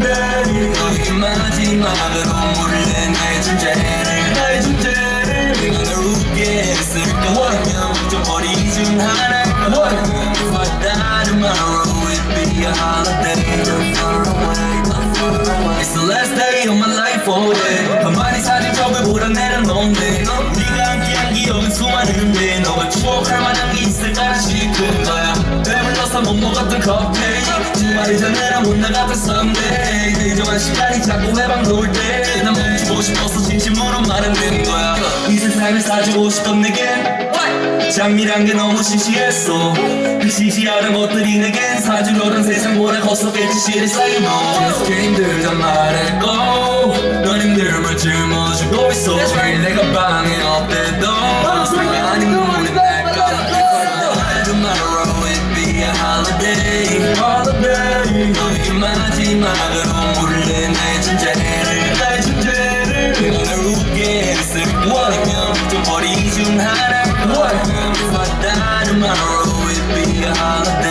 너의 마지막으로 몰래 나의 존재를 나의 존재를 내가 널 웃게 했을까 하면 좀 어린 중 하나 If I die tomorrow it'd be a holiday. I'm far away I'm far away It's the last day of my life oh yeah. 가만히 사진 적을 몰아내는 건데. 네가 함께한 기억은 수많은데. 너가 추억할 만한 게 있을까 싶은 거야. 배불러서 못 먹었던 컵테이크 주말이 전에라 못 나갔던 썸데이 일정한 시간이 자꾸 내방 놓을 때난 멈추고 싶어서 진심으로 말은 된 거야 이 세상을 사주고 싶던 내겐 장미란 게 너무 시시했어 그 시시하던 것들이 내겐 사주려던 세상보다 컸었겠지 시를 쌓이노 계속해 힘들단 말을 고넌 힘듦을 짊어지고 있어 매일 내가 방에 없대도 아니 눈물이 it'd a holiday, holiday 너에게 마지막으로 물래 나의 존재를 나의 존재를 너를 웃게 했을 원하면 좀 버리 중 하나 원하면 다른 말로 It be a holiday